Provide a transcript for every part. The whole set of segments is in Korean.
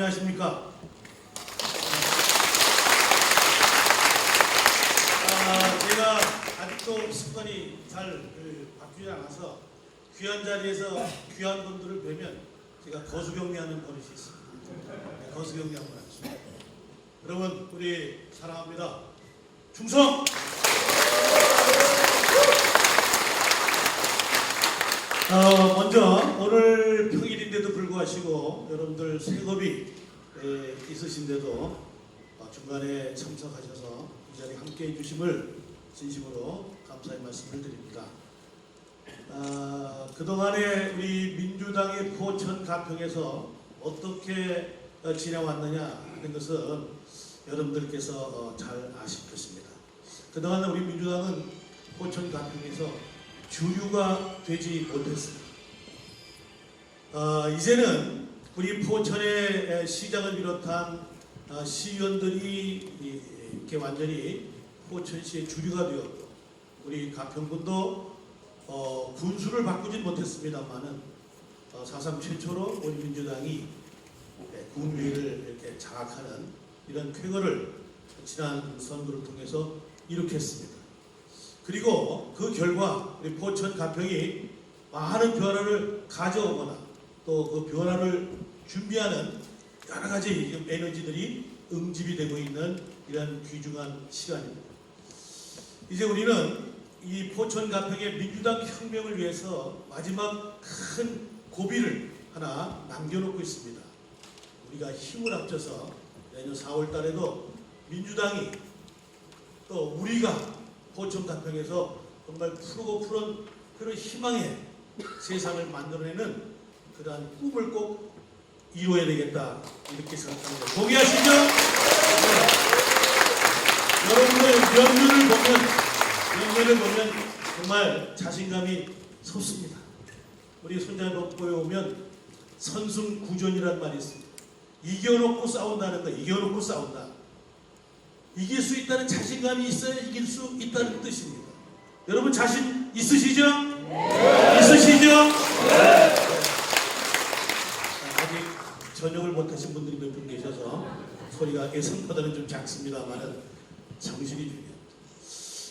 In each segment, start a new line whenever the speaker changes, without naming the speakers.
안녕하십니까? 아, 제가 아직도 습관이 잘 그, 바뀌지 않아서 귀한 자리에서 귀한 분들을 뵈면 제가 거수경례하는 버릇이 있습니다. 네, 거수경례 한번 하겠습니다. 여러분 우리 사랑합니다. 충성! 어, 먼저 오늘 평일 인데도 불구하시고 여러분들 생업이 에, 있으신데도 어, 중간에 참석하셔서 이 자리에 함께 해주심을 진심으로 감사의 말씀을 드립니다. 아, 그동안에 우리 민주당의 포천 가평에서 어떻게 어, 지내왔느냐 하는 것은 여러분들께서 어, 잘 아실 것입니다. 그동안 우리 민주당은 포천 가평에서 주류가 되지 못했습니다. 어, 이제는 우리 포천의 시장을 비롯한 어, 시의원들이 이- 이렇게 완전히 포천시의 주류가 되었고 우리 가평군도 어, 군수를 바꾸지 못했습니다만은 어, 사상 최초로 우리 민주당이 네, 군위를 이렇게 장악하는 이런 쾌거를 지난 선거를 통해서 이룩했습니다. 그리고 그 결과 우리 포천 가평이 많은 변화를 가져오거나 또 그 변화를 준비하는 여러 가지 에너지들이 응집이 되고 있는 이런 귀중한 시간입니다. 이제 우리는 이 포천 가평의 민주당 혁명을 위해서 마지막 큰 고비를 하나 남겨놓고 있습니다. 우리가 힘을 합쳐서 내년 4월 달에도 민주당이 또 우리가 포천 가평에서 정말 푸르고 푸른 그런 희망의 세상을 만들어내는 그러한 꿈을 꼭 이루어야 되겠다 이렇게 생각합니다. 동의하시죠? 네. 여러분들 연륜을 보면 연륜을 보면 정말 자신감이 솟습니다. 우리 손자를 보여오면 선승구전이라는 말이 있습니다. 이겨놓고 싸운다는 거, 이겨놓고 싸운다. 이길 수 있다는 자신감이 있어야 이길 수 있다는 뜻입니다. 여러분 자신 있으시죠? 있으시죠? 아직 전역을 못하신 분들이 몇 분 계셔서 소리가 예상보다는 좀 작습니다만은 정신이 중요합니다.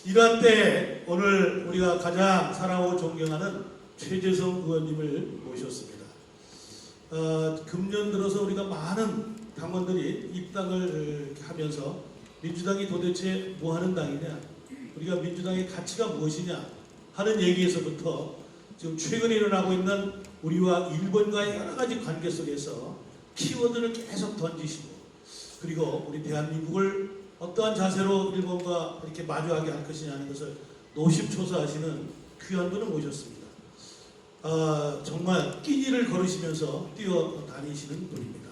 이러한 때 오늘 우리가 가장 사랑하고 존경하는 최재성 의원님을 모셨습니다. 어, 금년 들어서 우리가 많은 당원들이 입당을 하면서 민주당이 도대체 뭐 하는 당이냐, 우리가 민주당의 가치가 무엇이냐 하는 얘기에서부터 지금 최근에 일어나고 있는 우리와 일본과의 여러 가지 관계 속에서 키워드를 계속 던지시고 그리고 우리 대한민국을 어떠한 자세로 일본과 이렇게 마주하게 할 것이냐는 것을 노심초사하시는 귀한 분을 모셨습니다. 아, 정말 끼니를 걸으시면서 뛰어다니시는 분입니다.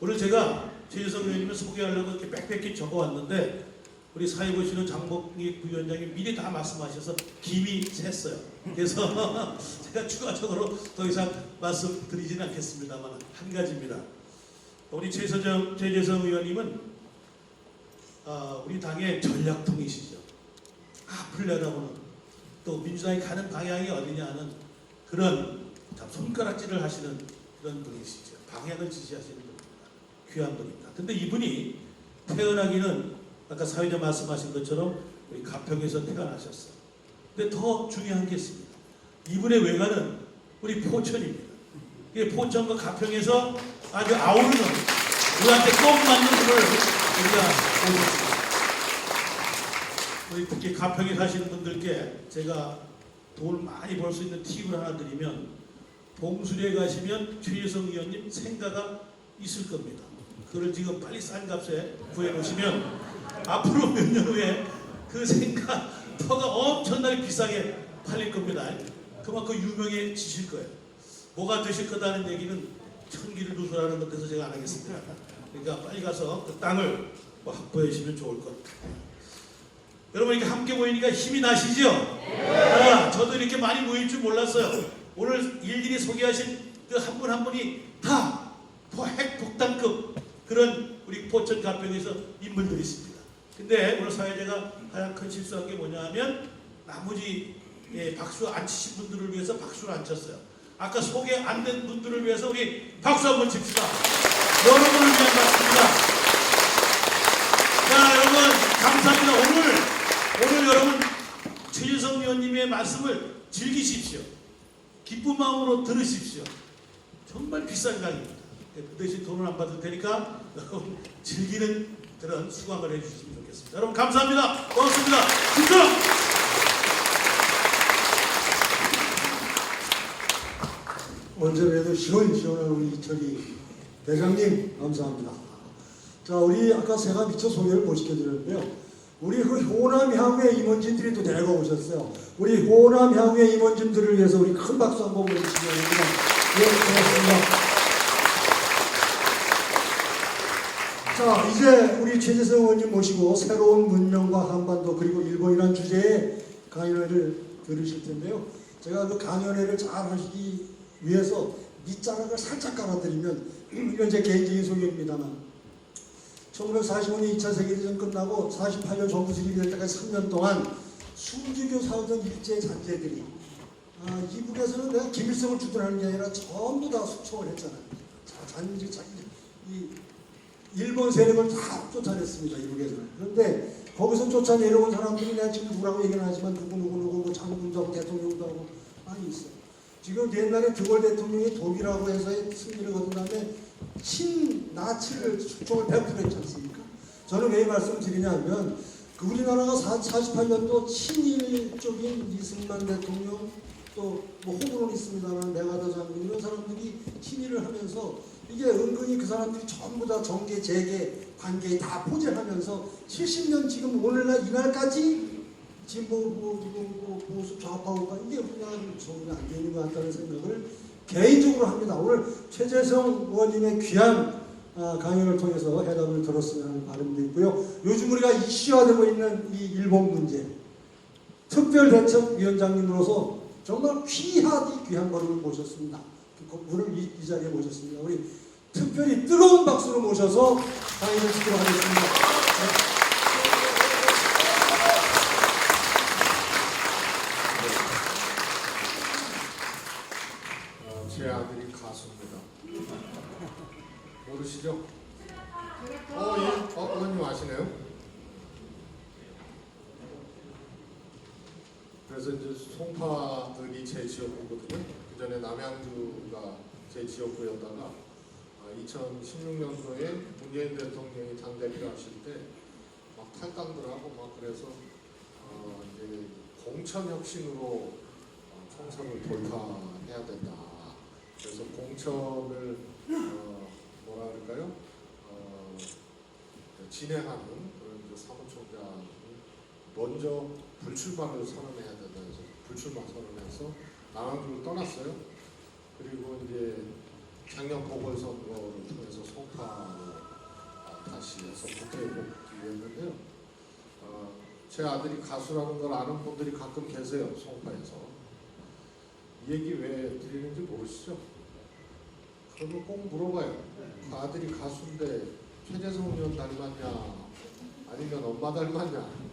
오늘 제가 최재성 의원님을 소개하려고 이렇게 빽빽히 적어왔는데 우리 사회 보시는 장복익 부위원장이 미리 다 말씀하셔서 김이 샜어요. 그래서 제가 추가적으로 더 이상 말씀드리지는 않겠습니다만 한 가지입니다. 우리 최서정 최재성 의원님은 아, 우리 당의 전략통이시죠. 앞을 내다보는 또 민주당이 가는 방향이 어디냐는 그런 참 손가락질을 하시는 그런 분이시죠. 방향을 지시하시는 분입니다. 귀한 분입니다. 근데 이분이 태어나기는 아까 사회자 말씀하신 것처럼 우리 가평에서 태어나셨어요. 근데 더 중요한 게 있습니다. 이분의 외가는 우리 포천입니다. 포천과 가평에서 아주 아우르는 우리한테 꼭 맞는 분을 우리가 모셨습니다. 우리 특히 가평에 사시는 분들께 제가 돈을 많이 벌 수 있는 팁을 하나 드리면 봉수리에 가시면 최혜성 의원님 생가가 있을 겁니다. 그걸 지금 빨리 싼 값에 구해 놓으시면 앞으로 몇 년 후에 그 생가 터가 엄청나게 비싸게 팔릴 겁니다. 그만큼 유명해지실 거예요. 뭐가 되실 거다는 얘기는 천기를 누수라는 것에서 제가 안 하겠습니다. 그러니까 빨리 가서 그 땅을 뭐 확보해 주시면 좋을 것 같아요. 여러분 이렇게 함께 모이니까 힘이 나시죠? 아, 저도 이렇게 많이 모일 줄 몰랐어요. 오늘 일일이 소개하신 그 한 분한 분이 다 독단급 그런 우리 포천 가평에서 인물들이십니다. 근데 오늘 사회자가 가장 큰 실수한 게 뭐냐 하면 나머지 예, 박수 안 치신 분들을 위해서 박수를 안 쳤어요. 아까 소개 안 된 분들을 위해서 우리 박수 한번 칩시다. 여러분을 위한 박수입니다. 자, 여러분, 감사합니다. 오늘, 오늘 여러분, 최유성 의원님의 말씀을 즐기십시오. 기쁜 마음으로 들으십시오. 정말 비싼 가격입니다. 그 대신 돈을 안 받을 테니까 여러분 즐기는 그런 수강을 해주시면 좋겠습니다. 여러분 감사합니다. 고맙습니다. 진짜. 철
언제 봬도 시원시원한 우리 이철이 대장님 감사합니다. 자 우리 아까 제가 미처 소개를 못 시켜드렸는데요. 우리 그 호남 향후의 임원진들이 또 내려오셨어요. 우리 호남 향후의 임원진들을 위해서 우리 큰 박수 한번 보내주시기 바랍니다. 예, 고맙습니다. 자 이제 우리 최재성 의원님 모시고 새로운 문명과 한반도 그리고 일본이라는 주제의 강연회를 들으실 텐데요. 제가 그 강연회를 잘 하시기 위해서 밑자락을 살짝 깔아드리면 이건 제 개인적인 소견입니다만 1945년 2차 세계대전 끝나고 48년 정부 수립이 될 때까지 3년 동안 숨지교 사오던 일제 잔재들이 아, 이북에서는 내가 김일성을 주둔하는 게 아니라 전부 다 숙청을 했잖아요. 자, 잔재 잔이 일본 세력을 다 쫓아냈습니다. 이북에서는. 그런데 거기서 쫓아내려온 사람들이 내가 지금 누구라고 얘기는 하지만 누구 누구 누구 뭐 장군도 하고 대통령도 하고 많이 있어요. 지금 옛날에 드골 대통령이 독일하고 해서의 승리를 거둔 다음에 친나치를 축적을 100% 했지 않습니까? 저는 왜이 말씀을 드리냐면 그 우리나라가 48년도 친일 쪽인 이승만 대통령 또뭐 호구는 있습니다만 메가더 장군 이런 사람들이 친일을 하면서 이게 은근히 그 사람들이 전부 다 정계 재계 관계 다 포재하면서 70년 지금 오늘날 이날까지 진보 뭐, 뭐, 뭐, 보수 좌파우가 이게 우리나라는 정리가 안 되는 것 같다는 생각을 개인적으로 합니다. 오늘 최재성 의원님의 귀한 아, 강연을 통해서 해답을 들었으면 하는 바람도 있고요. 요즘 우리가 이슈화되고 있는 이 일본 문제 특별대책위원장님으로서 정말 귀하디 귀한 분을 모셨습니다. 그 분을 이, 이 자리에 모셨습니다. 우리 특별히 뜨거운 박수로 모셔서 강연을 듣도록 하겠습니다.
그래서 이제 송파들이 제 지역구거든요. 그 전에 남양주가 제 지역구였다가 2016년도에 문재인 대통령이 당대표 하실 때 막 탈당들 하고 막 그래서 어, 이제 공천 혁신으로 어, 총선을 돌파해야 된다. 그래서 공천을 어, 뭐라 그럴까요? 어, 진행하는 그런 이제 사무총장이 먼저 불출마를 선언해야 된다. 해서 불출마 선언해서 남양주를 떠났어요. 그리고 이제 작년 보궐선거를 통해서 송파로 어, 다시 해서 국회에 복귀했는데요. 어, 제 아들이 가수라는 걸 아는 분들이 가끔 계세요. 송파에서. 이 얘기 왜 드리는지 모르시죠? 그러면 꼭 물어봐요. 그 아들이 가수인데 최재성 의원 닮았냐? 아니면 엄마 닮았냐?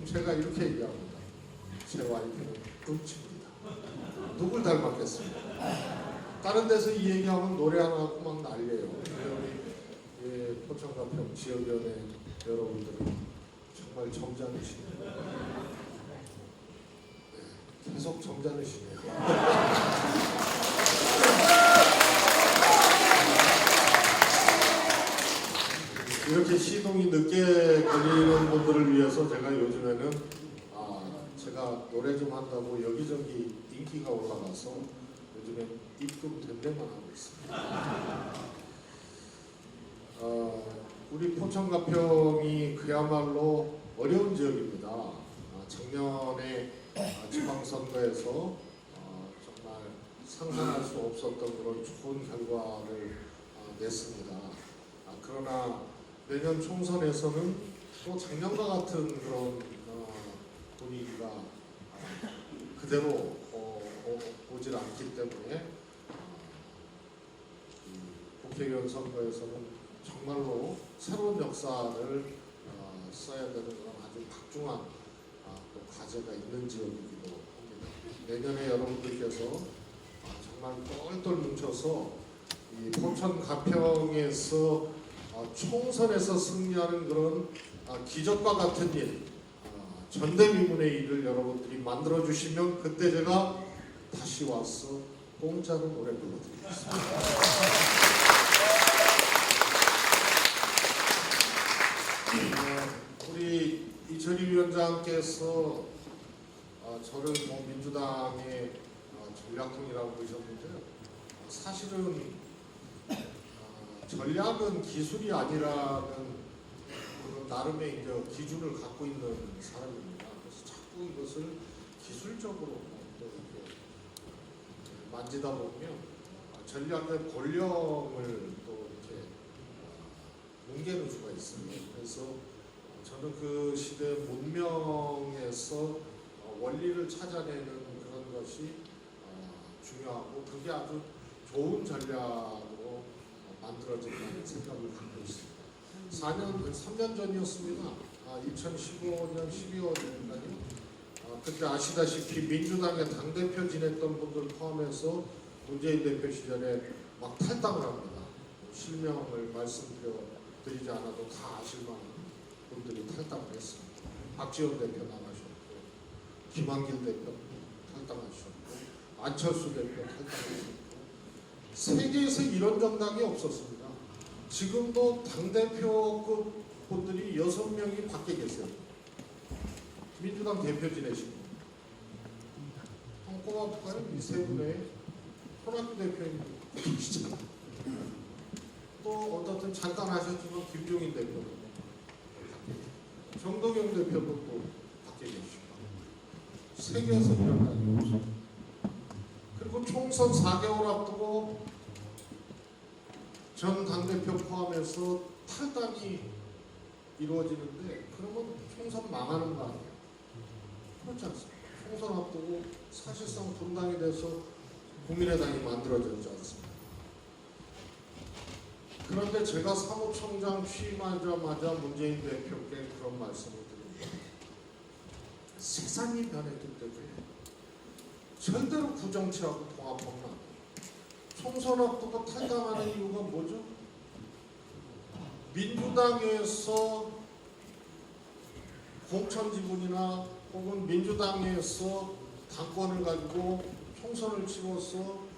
그럼 제가 이렇게 얘기합니다. 제 와이프는 음치입니다. 누굴 닮았겠습니까? 다른 데서 이 얘기하면 노래 하나 하고 막 난리예요. 우리 예, 포천가평 지역위원회 여러분들은 정말 점잖으시네요. 네, 계속 점잖으시네요. 이렇게 시동이 늦게 걸리는 분들을 위해서 제가 요즘에는 아 제가 노래 좀 한다고 여기저기 인기가 올라가서 요즘에 입금 된 데만 하고 있습니다. 어, 우리 포천 가평이 그야말로 어려운 지역입니다. 아, 작년에 아, 지방선거에서 어, 정말 상상할 수 없었던 그런 좋은 결과를 아, 냈습니다. 아, 그러나 내년 총선에서는 또 작년과 같은 그런 어, 분위기가 아, 그대로 어, 어, 오질 않기 때문에 어, 이 국회의원 선거에서는 정말로 새로운 역사를 어, 써야 되는 그런 아주 박중한 아, 또 과제가 있는 지역이기도 합니다. 내년에 여러분들께서 아, 정말 똘똘 뭉쳐서 이 포천 가평에서 아, 총선에서 승리하는 그런 아, 기적과 같은 일 아, 전대미문의 일을 여러분들이 만들어 주시면 그때 제가 다시 와서 공짜로 노래 불러드리겠습니다. 어, 우리 이철희 위원장께서 어, 저를 뭐 민주당의 어, 전략통이라고 그러셨는데요. 어, 사실은 어, 전략은 기술이 아니라는 나름의 이제 기준을 갖고 있는 사람입니다. 그래서 자꾸 이것을 기술적으로 만지다 보면 어, 전략의 권력을 또 이렇게 어, 뭉개는 수가 있습니다. 그래서 어, 저는 그 시대 문명에서 어, 원리를 찾아내는 그런 것이 어, 중요하고 그게 아주 좋은 어, 만들어진다는 생각을 갖고 있습니다. 4년, 3년 전이었습니다. 아, 2015년 12월이니까요. 아, 그때 아시다시피 민주당의 당대표 지냈던 분들 포함해서 문재인 대표 시절에 막 탈당을 합니다. 실명을 말씀드리지 않아도 다 아실 만한 분들이 탈당을 했습니다. 박지원 대표 나가셨고, 김한길 대표 탈당하셨고, 안철수 대표 탈당하셨고, 세계에서 이런 정당이 없었습니다. 지금도 당대표급 분들이 여섯 명이 밖에 계세요. 민주당 대표 지내시고. 한꼬마 볼까요? 이세 분의 호남주 대표님 계시잖아요. 또 어떻든 잠깐 하셨지만 김종인 계시고. 정동영 대표도 또 밖에 계시고. 세계에서 없어요. 그리고 총선 4개월 앞두고 전 당대표 포함해서 탈당이 이루어지는데 그러면 총선 망하는 거 아니에요? 그렇지 않습니까? 총선 앞두고 사실상 분당이 돼서 국민의당이 만들어졌지 않습니까? 그런데 제가 사무총장 취임하자마자 문재인 대표께 그런 말씀을 드립니다. 세상이 변했기 때문에 절대로 구정치하고 통합하면 안 돼요. 총선 앞두고 탈당하는 이유가 뭐죠? 민주당에서 공천 지분이나 혹은 민주당에서 당권을 가지고 총선을 치러서